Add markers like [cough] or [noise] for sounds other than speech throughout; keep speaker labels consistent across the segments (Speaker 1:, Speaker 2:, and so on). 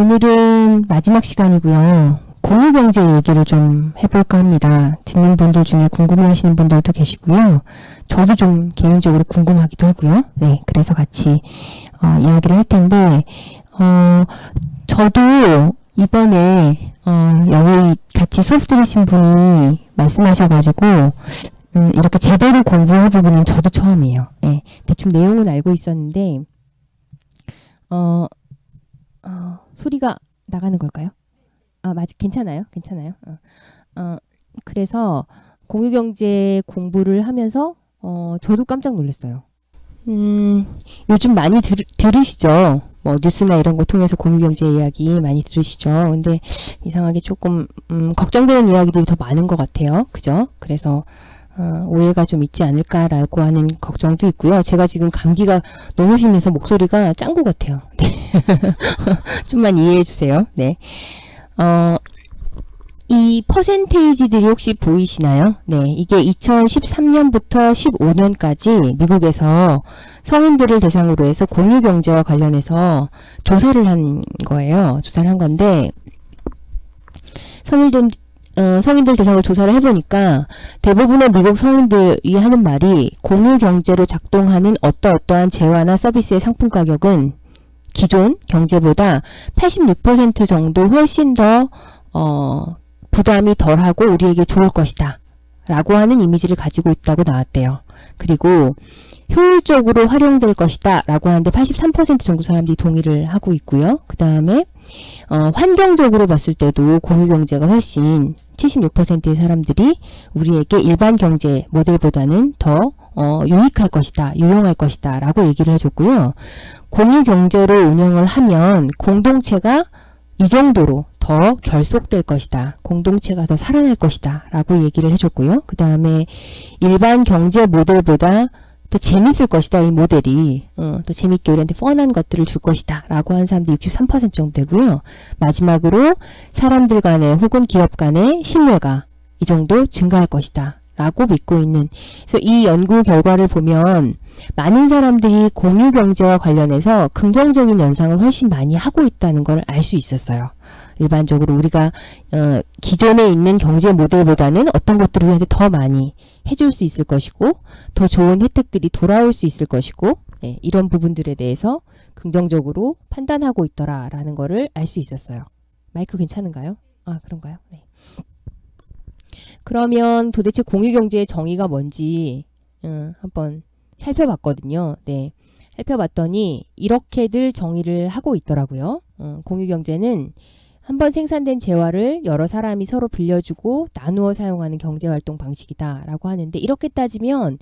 Speaker 1: 오늘은 마지막 시간이고요. 공유경제 얘기를 좀 해볼까 합니다. 듣는 분들 중에 궁금해하시는 분들도 계시고요. 저도 좀 개인적으로 궁금하기도 하고요. 네, 그래서 같이 어, 이야기를 할 텐데, 어, 저도 이번에 어, 여기 같이 수업 들으신 분이 말씀하셔가지고 음, 이렇게 제대로 공부해보기는 저도 처음이에요. 예, 대충 내용은 알고 있었는데, 어, 어, 소리가 나가는 걸까요? 아, 맞, 괜찮아요? 괜찮아요? 어, 어, 그래서 공유경제 공부를 하면서, 어, 저도 깜짝 놀랐어요. 음, 요즘 많이 들, 들으시죠? 뭐, 뉴스나 이런 거 통해서 공유경제 이야기 많이 들으시죠? 근데 이상하게 조금, 음, 걱정되는 이야기들이 더 많은 것 같아요. 그죠? 그래서, 어, 오해가 좀 있지 않을까라고 하는 걱정도 있고요. 제가 지금 감기가 너무 심해서 목소리가 짱구 같아요. [laughs] 네. 좀만 이해해 주세요. 네. 어, 이 퍼센테이지들이 혹시 보이시나요? 네. 이게 2013년부터 15년까지 미국에서 성인들을 대상으로 해서 공유 경제와 관련해서 조사를 한 거예요. 조사를 한 건데, 성인들, 어, 성인들 대상으로 조사를 해보니까 대부분의 미국 성인들이 하는 말이 공유 경제로 작동하는 어떠어떠한 재화나 서비스의 상품 가격은 기존 경제보다 86% 정도 훨씬 더 어, 부담이 덜하고 우리에게 좋을 것이다. 라고 하는 이미지를 가지고 있다고 나왔대요. 그리고 효율적으로 활용될 것이다. 라고 하는데 83% 정도 사람들이 동의를 하고 있고요. 그 다음에 어, 환경적으로 봤을 때도 공유경제가 훨씬 76%의 사람들이 우리에게 일반 경제 모델보다는 더 어, 유익할 것이다, 유용할 것이다 라고 얘기를 해줬고요. 공유경제로 운영을 하면 공동체가 이 정도로 더 결속될 것이다. 공동체가 더 살아날 것이다. 라고 얘기를 해줬고요. 그 다음에 일반 경제 모델보다 더 재밌을 것이다. 이 모델이 어, 더 재밌게 우리한테 뻔한 것들을 줄 것이다. 라고 한 사람들이 63% 정도 되고요. 마지막으로 사람들 간의 혹은 기업 간의 신뢰가 이 정도 증가할 것이다. 라고 믿고 있는 그래서 이 연구 결과를 보면 많은 사람들이 공유 경제와 관련해서 긍정적인 연상을 훨씬 많이 하고 있다는 걸 알 수 있었어요. 일반적으로 우리가 어, 기존에 있는 경제 모델보다는 어떤 것들을 우리한테 더 많이 해줄 수 있을 것이고 더 좋은 혜택들이 돌아올 수 있을 것이고 예, 이런 부분들에 대해서 긍정적으로 판단하고 있더라라는 거를 알 수 있었어요. 마이크 괜찮은가요? 아 그런가요? 네. 그러면 도대체 공유경제의 정의가 뭔지 음, 한번 살펴봤거든요. 네. 살펴봤더니 이렇게들 정의를 하고 있더라고요. 어, 공유경제는 한 번 생산된 재화를 여러 사람이 서로 빌려주고 나누어 사용하는 경제활동 방식이다라고 하는데 이렇게 따지면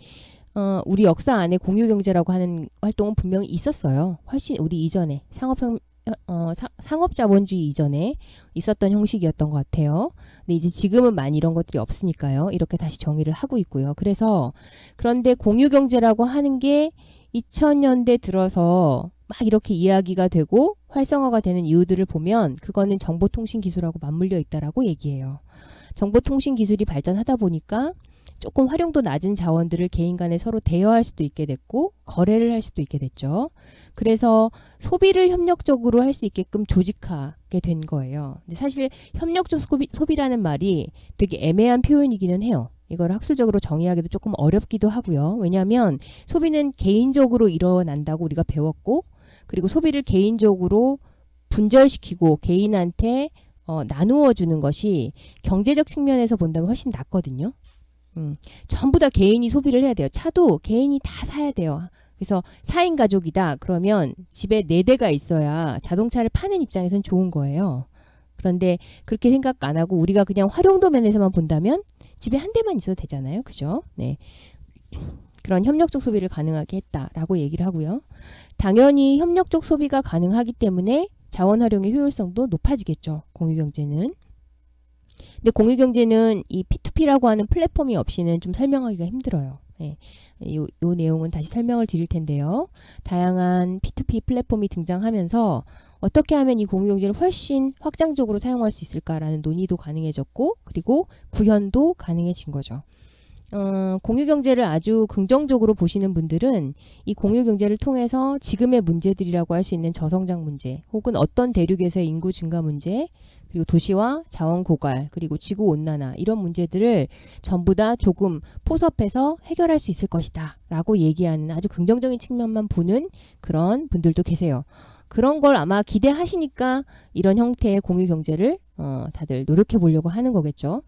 Speaker 1: 어, 우리 역사 안에 공유경제라고 하는 활동은 분명히 있었어요. 훨씬 우리 이전에 상업형 어, 사, 상업자본주의 이전에 있었던 형식이었던 것 같아요. 근데 이제 지금은 많이 이런 것들이 없으니까요. 이렇게 다시 정의를 하고 있고요. 그래서 그런데 공유경제라고 하는 게 2000년대 들어서 막 이렇게 이야기가 되고 활성화가 되는 이유들을 보면 그거는 정보통신 기술하고 맞물려 있다라고 얘기해요. 정보통신 기술이 발전하다 보니까 조금 활용도 낮은 자원들을 개인 간에 서로 대여할 수도 있게 됐고 거래를 할 수도 있게 됐죠. 그래서 소비를 협력적으로 할 수 있게끔 조직하게 된 거예요. 근데 사실 협력적 소비, 소비라는 말이 되게 애매한 표현이기는 해요. 이걸 학술적으로 정의하기도 조금 어렵기도 하고요. 왜냐하면 소비는 개인적으로 일어난다고 우리가 배웠고 그리고 소비를 개인적으로 분절시키고 개인한테 어, 나누어 주는 것이 경제적 측면에서 본다면 훨씬 낫거든요. 음, 전부 다 개인이 소비를 해야 돼요. 차도 개인이 다 사야 돼요. 그래서 4인 가족이다. 그러면 집에 4대가 있어야 자동차를 파는 입장에선 좋은 거예요. 그런데 그렇게 생각 안 하고 우리가 그냥 활용도 면에서만 본다면 집에 한 대만 있어도 되잖아요. 그죠? 네. 그런 협력적 소비를 가능하게 했다라고 얘기를 하고요. 당연히 협력적 소비가 가능하기 때문에 자원 활용의 효율성도 높아지겠죠. 공유경제는. 근데 공유경제는 이 P2P라고 하는 플랫폼이 없이는 좀 설명하기가 힘들어요. 예. 요, 요 내용은 다시 설명을 드릴 텐데요. 다양한 P2P 플랫폼이 등장하면서 어떻게 하면 이 공유경제를 훨씬 확장적으로 사용할 수 있을까라는 논의도 가능해졌고, 그리고 구현도 가능해진 거죠. 어, 공유 경제를 아주 긍정적으로 보시는 분들은 이 공유 경제를 통해서 지금의 문제들이라고 할 수 있는 저성장 문제, 혹은 어떤 대륙에서의 인구 증가 문제, 그리고 도시와 자원 고갈, 그리고 지구 온난화 이런 문제들을 전부 다 조금 포섭해서 해결할 수 있을 것이다 라고 얘기하는 아주 긍정적인 측면만 보는 그런 분들도 계세요. 그런 걸 아마 기대하시니까 이런 형태의 공유 경제를 어, 다들 노력해 보려고 하는 거겠죠.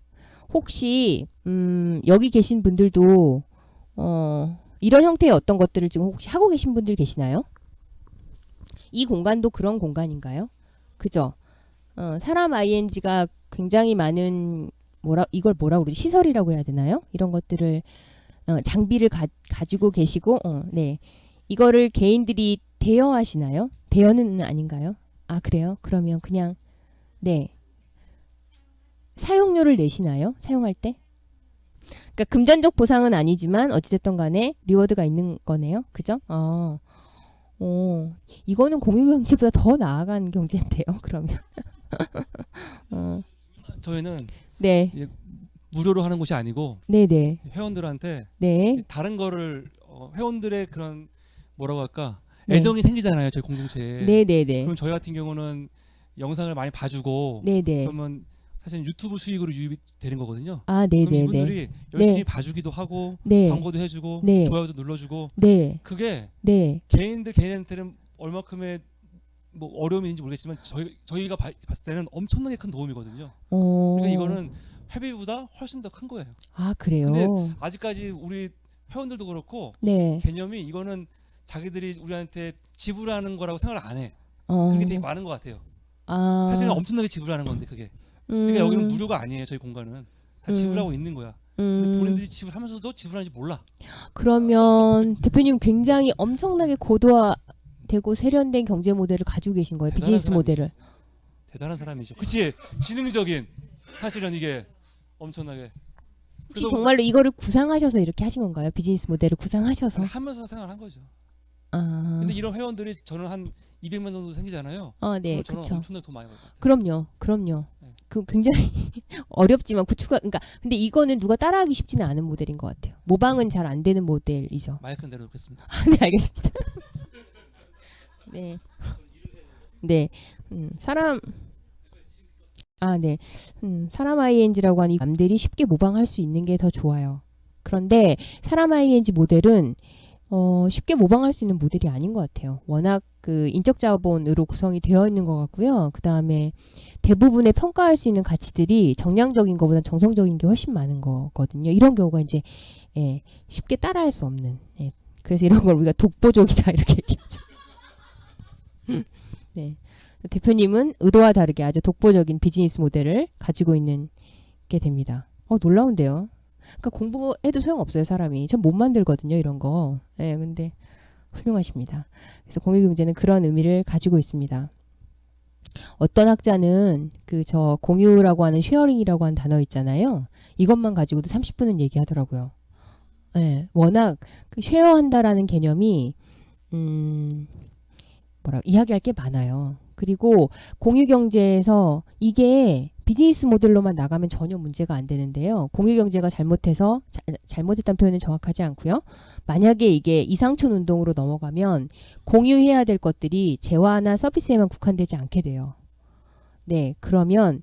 Speaker 1: 혹시 음, 여기 계신 분들도 어, 이런 형태의 어떤 것들을 지금 혹시 하고 계신 분들 계시나요? 이 공간도 그런 공간인가요? 그죠? 어, 사람 ing가 굉장히 많은 뭐라 이걸 뭐라 그러지 시설이라고 해야 되나요? 이런 것들을 어, 장비를 가, 가지고 계시고 어, 네 이거를 개인들이 대여하시나요? 대여는 아닌가요? 아 그래요? 그러면 그냥 네 사용료를 내시나요? 사용할 때? 그러니까 금전적 보상은 아니지만 어찌됐든 간에 리워드가 있는 거네요. 그죠? 어. 오, 이거는 공유 경제보다 더 나아간 경제인데요. [laughs] 그러면. 어,
Speaker 2: 저희는
Speaker 1: 네,
Speaker 2: 무료로 하는 곳이 아니고
Speaker 1: 네, 네,
Speaker 2: 회원들한테
Speaker 1: 네,
Speaker 2: 다른 거를 어, 회원들의 그런 뭐라고 할까
Speaker 1: 네.
Speaker 2: 애정이 생기잖아요 저희 공동체에
Speaker 1: 네, 네, 네,
Speaker 2: 그럼 저희 같은 경우는 영상을 많이 봐주고
Speaker 1: 네, 네.
Speaker 2: 그러면 사실 유튜브 수익으로 유입이 되는 거거든요
Speaker 1: 아, 네,
Speaker 2: 그럼
Speaker 1: 네, 네,
Speaker 2: 이분들이 열심히
Speaker 1: 네.
Speaker 2: 봐주기도 하고
Speaker 1: 네,
Speaker 2: 광고도 해주고
Speaker 1: 네.
Speaker 2: 좋아요도 눌러주고
Speaker 1: 네,
Speaker 2: 그게
Speaker 1: 네.
Speaker 2: 개인들 개인한테는 얼마큼의 뭐 어려움이 있는지 모르겠지만 저희 저희가 봐- 봤을 때는 엄청나게 큰 도움이거든요.
Speaker 1: 어,
Speaker 2: 그러니까 이거는 회비보다 훨씬 더 큰 거예요.
Speaker 1: 아, 그래요.
Speaker 2: 근데 아직까지 우리 회원들도 그렇고
Speaker 1: 네,
Speaker 2: 개념이 이거는 자기들이 우리한테 지불하는 거라고 생각을 안 해.
Speaker 1: 어,
Speaker 2: 그게 되게 많은 것 같아요.
Speaker 1: 아,
Speaker 2: 사실은 엄청나게 지불하는 건데 그게.
Speaker 1: 음,
Speaker 2: 그러니까 여기는 무료가 아니에요. 저희 공간은 다
Speaker 1: 음.
Speaker 2: 지불하고 있는 거야. 근데
Speaker 1: 음,
Speaker 2: 본인들이 지불하면서도 지불하는지 몰라.
Speaker 1: 그러면 대표님 굉장히 엄청나게 고도화되고 세련된 경제 모델을 가지고 계신 거예요.
Speaker 2: 대단한
Speaker 1: 비즈니스
Speaker 2: 사람이죠.
Speaker 1: 모델을.
Speaker 2: 대단한 사람이죠. 그치? 지능적인 사실은 이게 엄청나게.
Speaker 1: 혹시 정말로 이거를 구상하셔서 이렇게 하신 건가요? 비즈니스 모델을 구상하셔서?
Speaker 2: 하면서 생활한 거죠.
Speaker 1: 아,
Speaker 2: 근데 이런 회원들이 저는 한 200만 정도 생기잖아요.
Speaker 1: 어, 네,
Speaker 2: 그럼 저는
Speaker 1: 그렇죠.
Speaker 2: 엄청나게 돈 많이 벌것 같아요.
Speaker 1: 그럼요, 그럼요.
Speaker 2: 네.
Speaker 1: 그 굉장히 [laughs] 어렵지만 구축가, 그러니까 근데 이거는 누가 따라하기 쉽지는 않은 모델인 것 같아요. 모방은 잘 안 되는 모델이죠.
Speaker 2: 마이크는 내려놓겠습니다.
Speaker 1: 네, 알겠습니다. [laughs] 네, 네, 음, 사람. 아, 네. 음, 사람 ING라고 하는 이 남들이 쉽게 모방할 수 있는 게 더 좋아요. 그런데 사람 ING 모델은 어, 쉽게 모방할 수 있는 모델이 아닌 것 같아요. 워낙 그 인적 자본으로 구성이 되어 있는 것 같고요. 그 다음에 대부분의 평가할 수 있는 가치들이 정량적인 것보다 정성적인 게 훨씬 많은 거거든요. 이런 경우가 이제 예, 쉽게 따라할 수 없는. 예, 그래서 이런 걸 우리가 독보적이다 [laughs] 이렇게 얘기하죠. [laughs] 네. 대표님은 의도와 다르게 아주 독보적인 비즈니스 모델을 가지고 있는 게 됩니다. 어, 놀라운데요. 그러니까 공부해도 소용없어요, 사람이. 전 못 만들거든요, 이런 거. 예, 근데 훌륭하십니다. 그래서 공유 경제는 그런 의미를 가지고 있습니다. 어떤 학자는 그 저 공유라고 하는 쉐어링이라고 하는 단어 있잖아요. 이것만 가지고도 30분은 얘기하더라고요. 예, 워낙 그 쉐어한다라는 개념이 음 뭐라 이야기할 게 많아요. 그리고 공유 경제에서 이게 비즈니스 모델로만 나가면 전혀 문제가 안 되는데요. 공유 경제가 잘못해서 자, 잘못했다는 표현은 정확하지 않고요. 만약에 이게 이상촌 운동으로 넘어가면 공유해야 될 것들이 재화나 서비스에만 국한되지 않게 돼요. 네, 그러면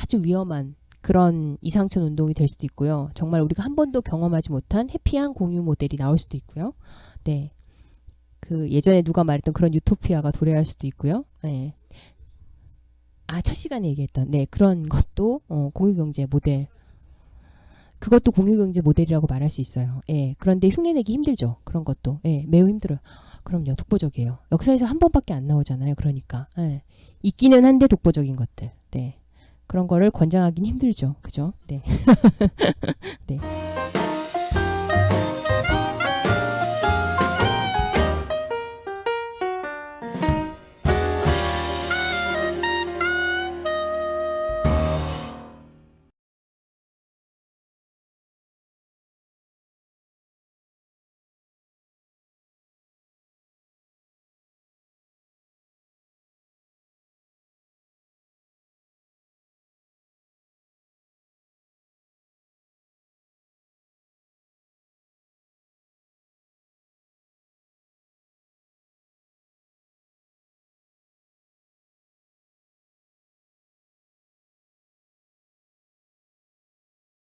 Speaker 1: 아주 위험한 그런 이상촌 운동이 될 수도 있고요. 정말 우리가 한 번도 경험하지 못한 해피한 공유 모델이 나올 수도 있고요. 네. 그 예전에 누가 말했던 그런 유토피아가 도래할 수도 있고요. 네. 아, 첫 시간에 얘기했던 네, 그런 것도 어, 공유경제 모델 그것도 공유경제 모델이라고 말할 수 있어요. 예. 그런데 흉내내기 힘들죠. 그런 것도. 예. 매우 힘들어요. 그럼요. 독보적이에요. 역사에서 한 번밖에 안 나오잖아요. 그러니까. 예. 있기는 한데 독보적인 것들. 네. 그런 거를 권장하긴 힘들죠. 그죠? 네. [laughs] 네.